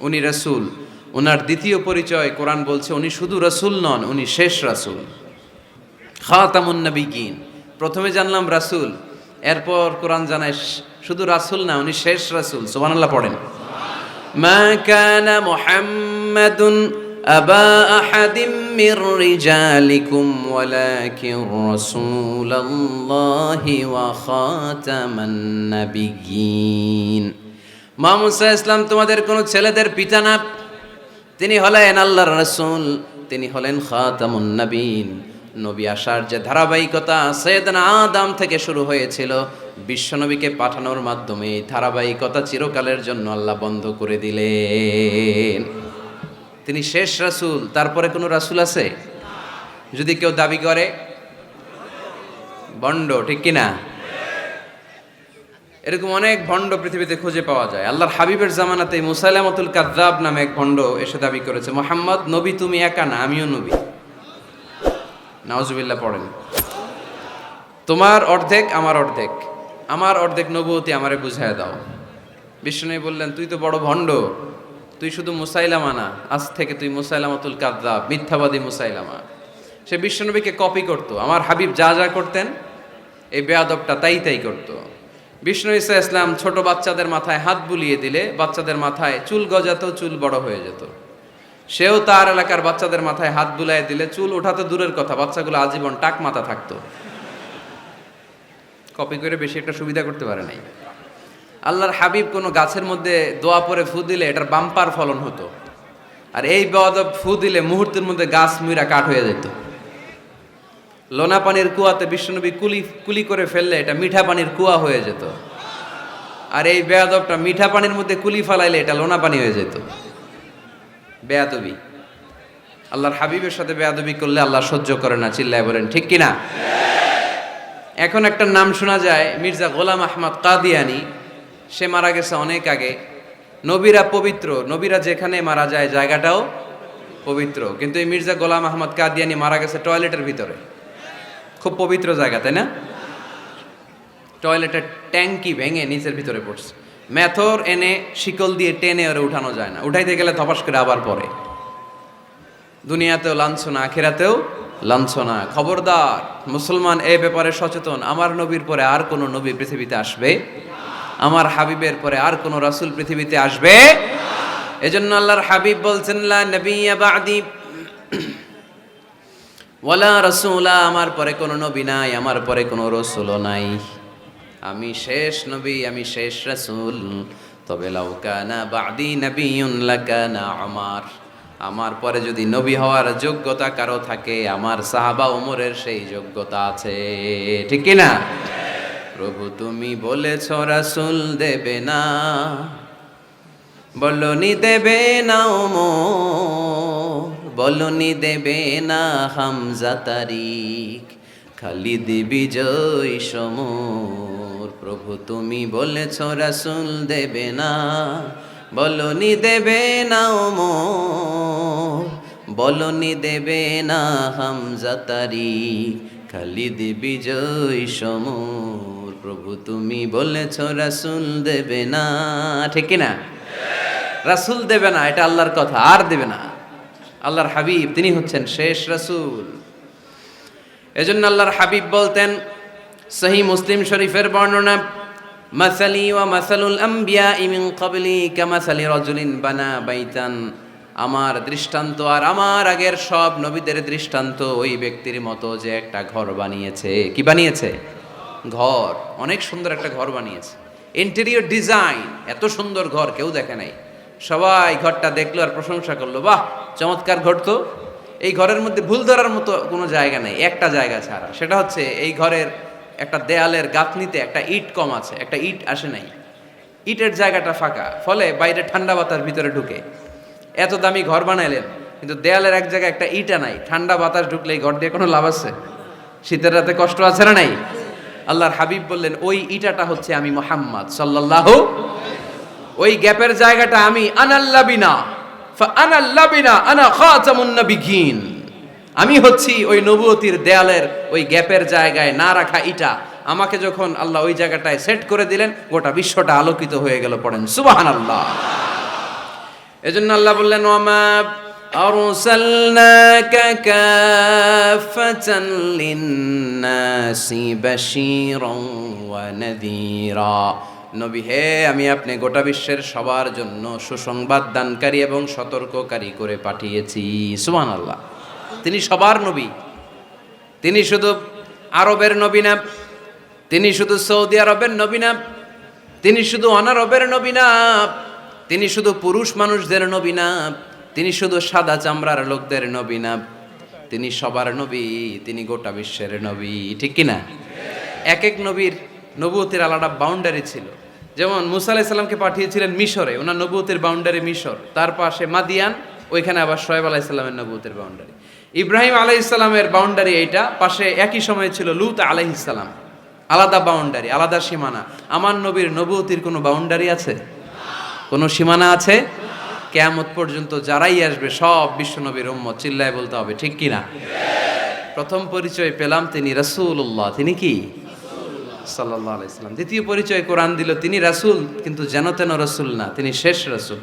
উনি রসুল। ওনার দ্বিতীয় পরিচয় কোরআন বলছে উনি শুধু রসুল নন, উনি শেষ রাসূল। খাতামুন নবিগিন। প্রথমে জানলাম রাসূল, এরপর কোরআন জানায় শুধু রাসূল না, উনি শেষ রাসূল। সুবহানাল্লাহ পড়েন। মা কানা মুহাম্মাদুন আবা আহাদিম মির রিজালিকুম ওয়ালাকিন রাসূলুল্লাহি ওয়া মা মুসা ইসলাম তোমাদের কোনো ছেলেদের পিতা না? তিনি হলেন আল্লাহর রাসূল, তিনি হলেন খাতামুন নবীন। নবী আসার যে ধারাবাহিকতা সৈয়দনা আদম থেকে শুরু হয়েছিল, বিশ্বনবীকে পাঠানোর মাধ্যমে এই ধারাবাহিকতা চিরকালের জন্য আল্লাহ বন্ধ করে দিলেন। তিনি শেষ রাসূল, তারপরে কোনো রাসূল আছে? যদি কেউ দাবি করে, বন্ড, ঠিক কিনা? এরকম অনেক ভণ্ড পৃথিবীতে খুঁজে পাওয়া যায়। আল্লাহর হাবিবের জামানাতে মুসাইলামতুল কাদ্দাব নামে এক ভণ্ড এসে দাবি করেছে। মোহাম্মদ, নবী তুমি একা না, আমিও নবী। নাওজুবিল্লাহ পড়েন। তোমার অর্ধেক আমার অর্ধেক। আমার অর্ধেক নবুয়তি আমারে বুঝায় দাও। বিষ্ণু বললেন, তুই তো বড় ভণ্ড। তুই শুধু মুসাইলামা না। আজ থেকে তুই মুসাইলামাতুল কাদ্দাব মিথ্যাবাদী মুসাইলামা। সে বিশ্বনবীকে কপি করতো। আমার হাবিব যা যা করতেন, এই বেয়াদবটা তাই তাই করতো। বিষ্ণু ইসা ইসলাম ছোট বাচ্চাদের মাথায় হাত বুলিয়ে দিলে বাচ্চাদের মাথায় চুল গজাতো, চুল বড় হয়ে যেত। সেও তার এলাকার বাচ্চাদের মাথায় হাত বুলাই দিলে চুল ওঠাতে দূরের কথা, বাচ্চাগুলো আজীবন টাক মাথা থাকতো। কপি করে বেশি একটা সুবিধা করতে পারে নাই। আল্লাহর হাবিব কোনো গাছের মধ্যে দোয়া পরে ফু দিলে এটার বাম্পার ফলন হতো। আর এই বেয়াদব ফু দিলে মুহূর্তের মধ্যে গাছ মুইরা কাঠ হয়ে যেত। লোনা পানির কুয়াতে বিষ্ণুনবী কুলি কুলি করে ফেললে এটা মিঠা পানির কুয়া হয়ে যেত। আর এই বেয়াদবটা মিঠা পানির মধ্যে কুলি ফালাইলে এটা লোনা পানি হয়ে যেত। বেয়াদবি। আল্লাহর হাবিবের সাথে বেয়াদবি করলে আল্লাহ সহ্য করে না, চিল্লায় বলেন, ঠিক কিনা এখন একটা নাম শোনা যায়, মির্জা গোলাম আহমদ কাদিয়ানি, সে মারা গেছে অনেক আগে। নবীরা পবিত্র, নবীরা যেখানে মারা যায় জায়গাটাও পবিত্র। কিন্তু এই মির্জা গোলাম আহমদ কাদিয়ানি মারা গেছে টয়লেটের ভিতরে। খুব পবিত্র জায়গা, তাই না? টয়লেটের ট্যাঙ্কি ভেঙে নিচের ভিতরে পড়ছে। মেথর এনে শিকল দিয়ে টেনে ওরে উঠানো যায় না। উঠাইতে গেলে ধপাস করে আবার পরে দুনিয়াতেও লাঞ্ছনা, আখেরাতেও লাঞ্ছনা। খবরদার, মুসলমান এ ব্যাপারে সচেতন। আমার নবীর পরে আর কোনো নবী পৃথিবীতে আসবে? আমার হাবিবের পরে আর কোনো রাসূল পৃথিবীতে আসবে? এজন্য আল্লাহর হাবিব বলছেন, লা নবিয়্যা বাদি ওয়ালা রাসূলা, আমার পরে কোনো নবী নাই, আমার পরে কোনো রসুলও নাই। আমি শেষ নবী, আমি শেষ রাসূল। তবে লাউকানা বাদি নবিয়ুন লাকানা আমার আমার পরে যদি নবী হওয়ার যোগ্যতা কারও থাকে, আমার সাহাবা উমরের সেই যোগ্যতা আছে। ঠিক না প্রভু, তুমি বলেছ রাসূল দেবে না। বলনি দেবে না ওমর বলনি দেবে না হামজা তারিক খালিদ বিজয় সমর, প্রভু তুমি বলেছ রাসূল দেবে না। বলনি দেবে না ওমর, বলনি দেবে না হামজা তারিক খালিদ বিজয় সমর, প্রভু তুমি বলেছ রাসূল দেবে না। ঠিক না রাসূল দেবে না, এটা আল্লাহর কথা, আর দেবে না। আল্লাহর হাবিব, তিনি হচ্ছেন শেষ রাসূল। এজন্য আল্লাহর হাবিব বলতেন, সহি মুসলিম শরীফের বর্ণনা, মাসালি ওয়া মাসালুল আম্বিয়া মিন ক্বাবলি কামাসালি রাজুলিন বানা বাইতান। আমার দৃষ্টান্ত আর আমার আগের সব নবীদের দৃষ্টান্ত ওই ব্যক্তির মতো যে একটা ঘর বানিয়েছে। কি বানিয়েছে? ঘর। অনেক সুন্দর একটা ঘর বানিয়েছে। ইন্টেরিয়র ডিজাইন এত সুন্দর ঘর কেউ দেখে নাই। সবাই ঘরটা দেখল আর প্রশংসা করল, বাহ, চমৎকার ঘর তো। এই ঘরের মধ্যে ভুল ধরার মতো কোনো জায়গা নেই, একটা জায়গা ছাড়া। সেটা হচ্ছে এই ঘরের একটা দেয়ালের গাঁথনিতে একটা ইট কম আছে, একটা ইট আসে নাই। ইটের জায়গাটা ফাঁকা, ফলে বাইরে ঠান্ডা বাতাস ভিতরে ঢুকে। এত দামি ঘর বানাইলেন, কিন্তু দেয়ালের এক জায়গায় একটা ইটা নাই, ঠান্ডা বাতাস ঢুকলে এই ঘর দিয়ে কোনো লাভ আছে? শীতের রাতে কষ্ট আছে না নাই? আল্লাহর হাবিব বললেন, ওই ইটাটা হচ্ছে আমি মোহাম্মদ সাল্লাল্লাহু ওই গ্যাপের জায়গাটা আমি আনাল্লাবিনা আনাল্লাবিনা আনা খাতামুন নবিগিন আমি হচ্ছি ওই নবুয়তির দেয়ালের ওই গ্যাপের জায়গায় না রাখা ইটা আমাকে যখন আল্লাহ ওই জায়গাটায় সেট করে দিলেন গোটা বিশ্বটা আলোকিত হয়ে গেল পড়েন সুবাহান আল্লাহ এজন্য আল্লাহ বললেন ওয়ামা أرسلناك كافة للناس بشيرا ونذيرا নবী, হে আমি আপনি গোটা বিশ্বের সবার জন্য সুসংবাদ দানকারী এবং সতর্ককারী করে পাঠিয়েছি। সুমান আল্লাহ তিনি সবার নবী। তিনি শুধু আরবের নবী না, তিনি শুধু সৌদি আরবের নবী না, তিনি শুধু অনারবের নবী না, তিনি শুধু পুরুষ মানুষদের নবী না, তিনি শুধু সাদা চামড়ার লোকদের নবী না, তিনি সবার নবী, তিনি গোটা বিশ্বের নবী। ঠিক কি না এক এক নবীর নবুয়তের আলাদা বাউন্ডারি ছিল। যেমন মুসা আলাইসাল্লামকে পাঠিয়েছিলেন মিশরে, ওনার নবুয়তের বাউন্ডারি মিশর। তার পাশে মাদিয়ান, ওইখানে আবার শোয়েব আলাইসাল্লামের নবুয়তের বাউন্ডারি ইব্রাহিম আলাইসাল্লামের বাউন্ডারি এইটা, পাশে একই সময়ে ছিল লুত আলাইহিসাল্লাম আলাদা বাউন্ডারি আলাদা সীমানা। আমার নবীর নবুয়তির কোনো বাউন্ডারি আছে? কোনো সীমানা আছে? কেয়ামত পর্যন্ত যারাই আসবে, সব বিশ্ব নবীর উম্মত। চিল্লায় বলতে হবে, ঠিক কি না প্রথম পরিচয় পেলাম তিনি রাসূলুল্লাহ। তিনি কি? সাল্লাল্লাহু আলাইসাল্লাম দ্বিতীয় পরিচয় কোরআন দিল তিনি রাসুল, কিন্তু যেন তেন রসুল না, তিনি শেষ রাসূল।